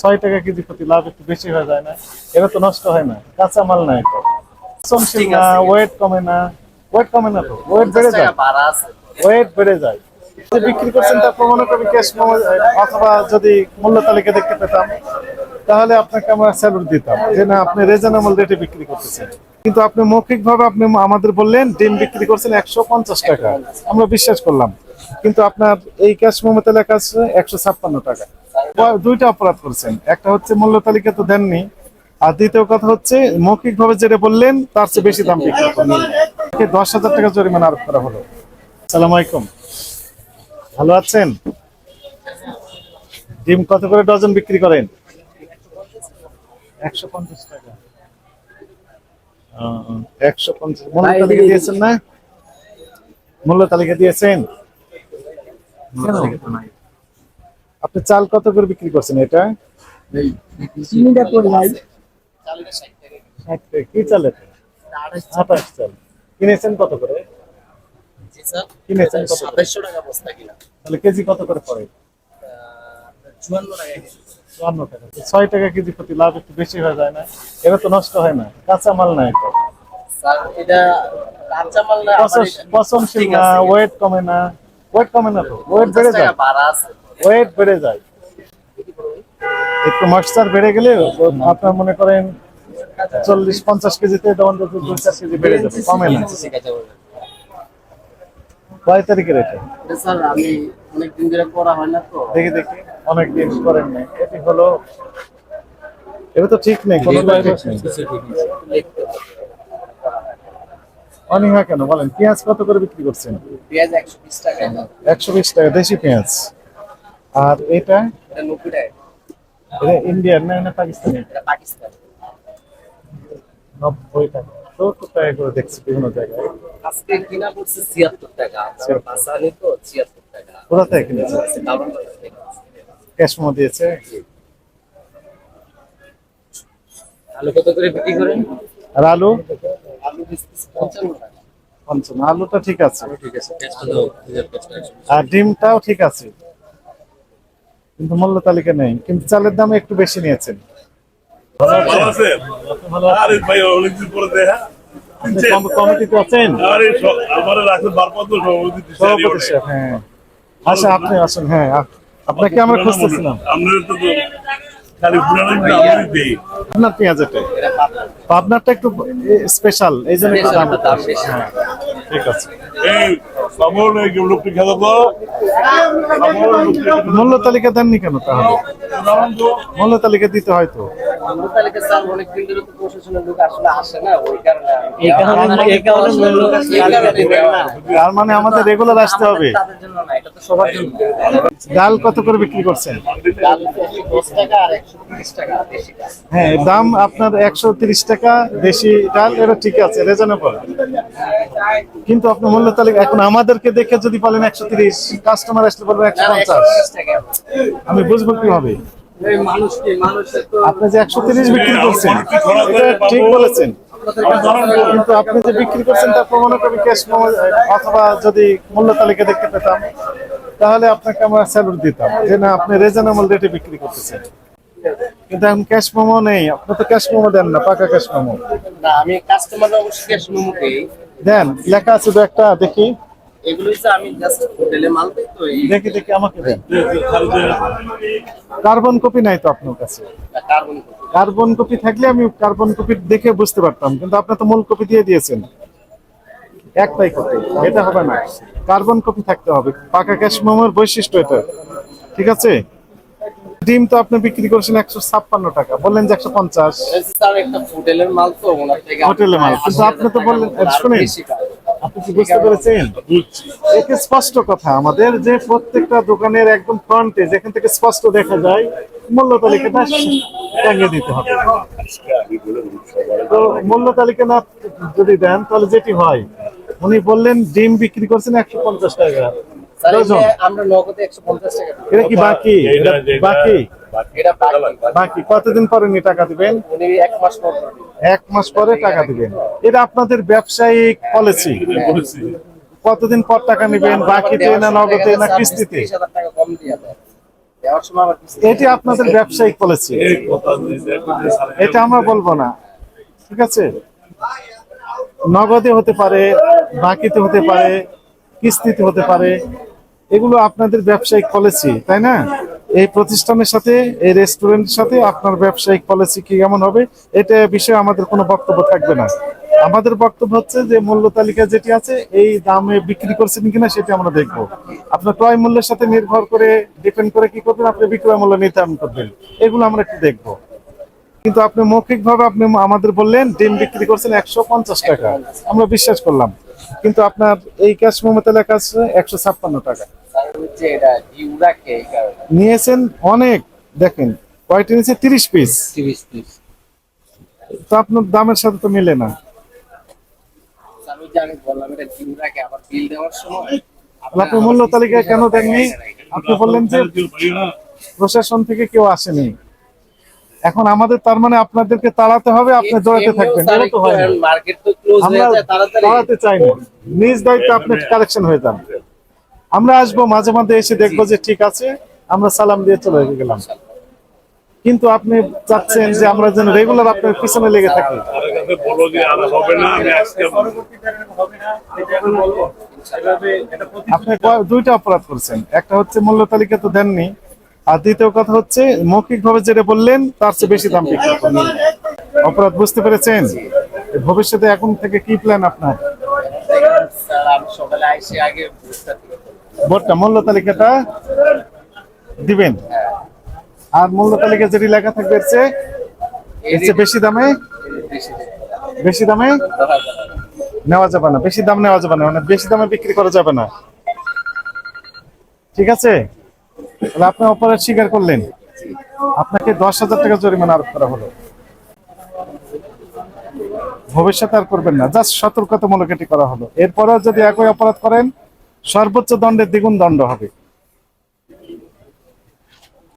ছয় টাকা কেজি প্রতি লাভ একটু বেশি হয়ে যায় না। এটা তো নষ্ট হয় না। কাঁচা মাল নাই না ওয়েট কমে না। ওয়েট কমে না তো। ওয়েট বেড়ে যায়। ওয়েট বেড়ে যায়। যে বিক্রি করছেন তারপর মনে করি ক্যাশ অথবা যদি মূল্য তালিকা দেখতে পেতাম তাহলে আপনাকে আমরা স্যালুট দিতাম যে না আপনি রিজনেবল রেটে বিক্রি করতেছেন। কিন্তু আপনি মৌখিক ভাবে আপনি আমাদের বললেন ডিম বিক্রি করছেন একশো পঞ্চাশ টাকা। আমরা বিশ্বাস করলাম। কিন্তু আপনার এই ক্যাশ মোমোতে লেখা আছে একশো ছাপ্পান্ন টাকা। দুইটা অপরাধ করছেন। একটা হচ্ছে মূল্য তালিকা তো দেননি। আর দ্বিতীয় কথা হচ্ছে মৌখিক ভাবে যেটা বললেন তার চেয়ে বেশি দাম বিক্রি করলেন দশ হাজার টাকা জরিমানা আরোপ করা হলো। সালাম আলাইকুম। ভালো আছেন? ডিম কত করে ডজন বিক্রি করেন? একশো পঞ্চাশ টাকা। একশো পঞ্চাশ। মূল্য তালিকা দিয়েছেন না? মূল্য তালিকা দিয়েছেন? আপনি চাল কত করে বিক্রি করছেন এটা? চিনিটা করি ভাই। ষাট টাকা। কি আঠাশ চাল। কিনেছেন কত করে? কিনেছেন কত টাকা বস্তা কিনা। তাহলে কেজি কত করে পড়ে? চুয়ান্ন টাকা চুয়ান্ন টাকা। ছয় টাকা কেজি প্রতি লাভ একটু বেশি হয়ে যায় না? এটা তো নষ্ট হয় না। কাঁচা মাল নাই তো এটা কাঁচা মাল না এটা- পচনশীল ঠিক না ওয়েট কমে না। ওয়েট কমে না তো। ওয়েট বেড়ে যায়। আছে। ওয়েট বেড়ে যায়। একটু ময়েশ্চার বেড়ে গেলে আপনার মনে করেন চল্লিশ পঞ্চাশ কেজিতে এটা অন্তত দুই চার কেজি বেড়ে যাবে কমে না। কয় তারিখের এটা? এটা স্যার আমি অনেক ধরে করা হয় না তো। দেখি দেখি। অনেক দিন করেন নাই। এটি হলো এটা তো ঠিক নেই কোনো। অনীহা কেন বলেন? পেঁয়াজ কত করে বিক্রি করছেন? পেঁয়াজ একশো বিশ টাকা। একশো বিশ টাকা দেশি পেঁয়াজ। আর এটা? এটা নব্বই টাকা এটা ইন্ডিয়ান না না পাকিস্তানি? এটা পাকিস্তান। নব্বই টাকা সত্তর টাকা করে দেখছি বিভিন্ন জায়গায়। আজকে কিনা পড়ছে ছিয়াত্তর টাকা। বাসানি তো ছিয়াত্তর টাকা। কোথা থেকে কিনেছে? কারণ হচ্ছে ক্যাশ মো দিয়েছে? আলু কত করে বিক্রি করেন? আর আলু? আলু পঞ্চান্ন টাকা। পঞ্চান্ন। আলুটা ঠিক আছে। ঠিক আছে। আর ডিমটাও ঠিক আছে। কিন্তু মূল্য তালিকা নেই কিন্তু চালের দাম একটু বেশি নিয়েছেন। কমিটিতে আছেন? আচ্ছা আপনি আসুন হ্যাঁ আপনাকে আমরা খুঁজতেছিলাম। আপনার পাবনারটা একটু স্পেশাল এই জন্য একটু দাম। দাম হ্যাঁ ঠিক আছে। মূল্য তালিকা দেননি কেন তাহলে? তো মূল্য তালিকা দিতে হয় তো আমরা তালিকা স্যার অনেক দিন ধরে তো প্রশাসনের লোক আসলে আসে না ওই কারণে এই কারণে- এই কারণে মূল্য এই কারণে দেয় না। তার মানে আমাদের রেগুলার আসতে হবে। ডাল কত করে বিক্রি করছেন? হ্যাঁ দাম আপনার একশো তিরিশ টাকা দেশি ডাল এটা ঠিক আছে রিজনেবল কিন্তু আপনি মূল্য তালিকা এখন আমাদেরকে দেখে যদি বলেন একশো তিরিশ কাস্টমার আসলে বলবে একশো পঞ্চাশ। আমি বুঝব কীভাবে? আপনি যে একশো তিরিশ বিক্রি করছেন এটা ঠিক বলেছেন। কিন্তু আপনি যে বিক্রি করছেন তার প্রমাণ করি ক্যাশ অথবা যদি মূল্য তালিকা দেখতে পেতাম তাহলে আপনাকে আমরা স্যালুট দিতাম। যে না আপনি রিজনেবল রেটে বিক্রি করতেছেন। কিন্তু এখন ক্যাশ মোমো নেই। আপনি তো ক্যাশ মোমো দেন না পাকা ক্যাশ মোমো। না আমি কাস্টমার অবশ্যই ক্যাশ মেমো দেই। দেন লেখা আছে তো একটা দেখি। এগুলো আমি জাস্ট হোটেলে মাল দিই তো দেখি দেখি আমাকে দেন। কার্বন কপি নাই তো আপনার কাছে? কার্বন কার্বন কপি থাকলে আমি কার্বন কপি দেখে বুঝতে পারতাম কিন্তু আপনি তো মূল কপি দিয়ে দিয়েছেন। একটাই কপি এটা হবে না। কার্বন কপি থাকতে হবে পাকা ক্যাশ মোমোর বৈশিষ্ট্য এটা। ঠিক আছে? ডিম তো আপনি বিক্রি করছেন একশো ছাপ্পান্ন টাকা বললেন যে একশো পঞ্চাশ। হোটেলের মাল তো হোটেলের মাল। কিন্তু আপনি তো বললেন, শুনেন। আপনি কি বুঝতে পেরেছেন? এতে স্পষ্ট কথা, আমাদের যে প্রত্যেকটা দোকানের একদম যেখান থেকে স্পষ্ট দেখা যায়, মূল্য দিতে হবে। তো মূল্য তালিকা না যদি দেন, তাহলে যেটি হয়, উনি বললেন, ডিম বিক্রি করছেন একশো পঞ্চাশ টাকা। আমরা নগদে একশো পঞ্চাশ টাকা এটা কি বাকি? এটা বাকি? এটা বাকি। বাকি। কতদিন পরে উনি টাকা দিবেন? উনি এক মাস পর এক মাস পরে টাকা দিবেন। এটা আপনাদের ব্যবসায়িক পলিসি কতদিন পর টাকা নেবেন? বাকিতে না নগদে না কিস্তিতে? 30,000 টাকা কম দিয়ে এটি আপনাদের ব্যবসায়িক পলিসি এটা আমরা বলব না। ঠিক আছে? নগদে হতে পারে বাকিতে হতে পারে কিস্তিতে হতে পারে এগুলো আপনাদের ব্যবসায়িক পলিসি তাই না? এই প্রতিষ্ঠানের সাথে, এই রেস্টুরেন্টের সাথে আপনার ব্যবসায়িক পলিসি কি কেমন হবে, এটা বিষয়ে আমাদের কোনো বক্তব্য থাকবে না। আমাদের বক্তব্য হচ্ছে যে, মূল্য তালিকা যেটি আছে, এই দামে বিক্রি করছেন কিনা সেটি আমরা দেখব। আপনার ক্রয় মূল্যের সাথে নির্ভর করে ডিপেন্ড করে কি করবেন, আপনি বিক্রয় মূল্য নির্ধারণ করবেন। এগুলো আমরা একটু দেখব। কিন্তু আপনি মৌখিক ভাবে আপনি আমাদের বললেন, ডিম বিক্রি করছেন একশো পঞ্চাশ টাকা। আমরা বিশ্বাস করলাম। কিন্তু আপনার এই ক্যাশ মোমোতে লেখা আছে একশো ছাপ্পান্ন টাকা। হচ্ছে এটা ইউরাকে এই কারণে। নিয়েছেন অনেক দেখেন কয়টি নিয়েছে? তিরিশ পিস তিরিশ পিস তো আপনার দামের সাথে তো মিলে না। আমি বললাম এটা আবার বিল দেওয়ার সময় আপনি মূল্য তালিকায় কেন দেননি? আপনি বললেন যে প্রশাসন থেকে কেউ আসেনি। এখন আমাদের তার মানে আপনাদেরকে তাড়াতে হবে আপনি দৌড়াতে থাকবেন। তো হয় না। মার্কেট তো ক্লোজ আমরা হয়ে যায় তাড়াতাড়ি তাড়াতে চাই না। নিজ দায়িত্বে আপনি কালেকশন হয়ে যান। আমরা আসব মাঝে মাঝে এসে দেখব যে ঠিক আছে আমরা সালাম দিয়ে চলে গেলাম। কিন্তু আপনি চাচ্ছেন যে আমরা যেন রেগুলার আপনার পিছনে লেগে থাকি। তার কাছে বলো যে আর হবে না আমি আজকে আপনি দুইটা অপরাধ করছেন। একটা হচ্ছে মূল্য তালিকা তো দেননি। আর দ্বিতীয় কথা হচ্ছে মৌখিক ভাবে যেটা বললেন তার চেয়ে বেশি দাম বিক্রি অপরাধ বুঝতে পেরেছেন? ভবিষ্যতে এখন থেকে কি প্ল্যান আপনার? সকালে আইসে আগে বুঝতে ভোটটা মূল্য তালিকাটা দিবেন। আর মূল্য তালিকা যেটি লেখা থাকবে বেশি দামে বেশি দামে। নেওয়া যাবে না। বেশি দাম নেওয়া যাবে না। মানে বেশি দামে বিক্রি করা যাবে না। ঠিক আছে? তাহলে আপনি অপরাধ স্বীকার করলেন। আপনাকে দশ হাজার টাকা জরিমানা আরোপ করা হলো। ভবিষ্যতে আর করবেন না। জাস্ট সতর্কতামূলক এটি করা হলো। এরপরেও যদি একই অপরাধ করেন সর্বোচ্চ দণ্ডের দ্বিগুণ দণ্ড হবে।